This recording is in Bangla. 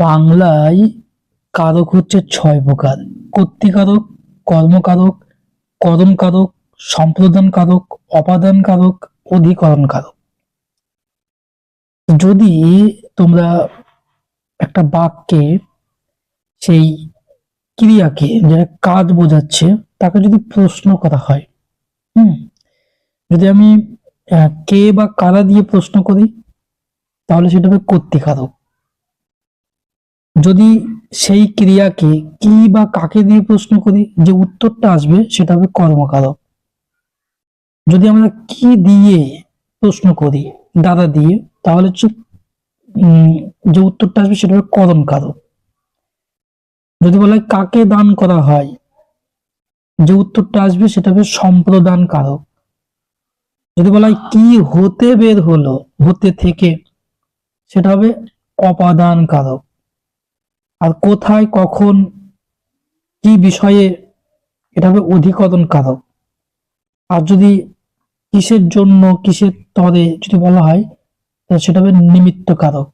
বাংলায় কারক হচ্ছে ছয় প্রকার। কর্তৃকারক কর্মকারক করণকারক সম্প্রদান কারক অপাদান কারক অধিকরণ কারক যদি তোমরা একটা বাক্যে সেই ক্রিয়াকে, যেটা কাজ বোঝাচ্ছে, তাকে যদি প্রশ্ন করা হয়, হুম, যদি আমি কে বা কারা দিয়ে প্রশ্ন করি, তাহলে সেটা হবে কর্তৃকারক যদি সেই ক্রিয়াকে কি বা কাকে দিয়ে প্রশ্ন করি, যে উত্তরটা আসবে সেটা হবে কর্মকারক যদি আমরা কি দিয়ে প্রশ্ন করি, দাদা দিয়ে, তাহলে হচ্ছে যে উত্তরটা আসবে সেটা হবে করণ কারক যদি বলা হয় কাকে দান করা হয়, যে উত্তরটা আসবে সেটা হবে সম্প্রদান কারক যদি বলা হয় কি হতে বের হলো, হতে থেকে, সেটা হবে অপাদান কারক আর কোথায়, কখন, কি বিষয়ে, এটা হবে অধিকরণ কারক আর যদি কিসের জন্য, কিসের তরে যদি বলা হয় সেটা হবে নিমিত্ত কারক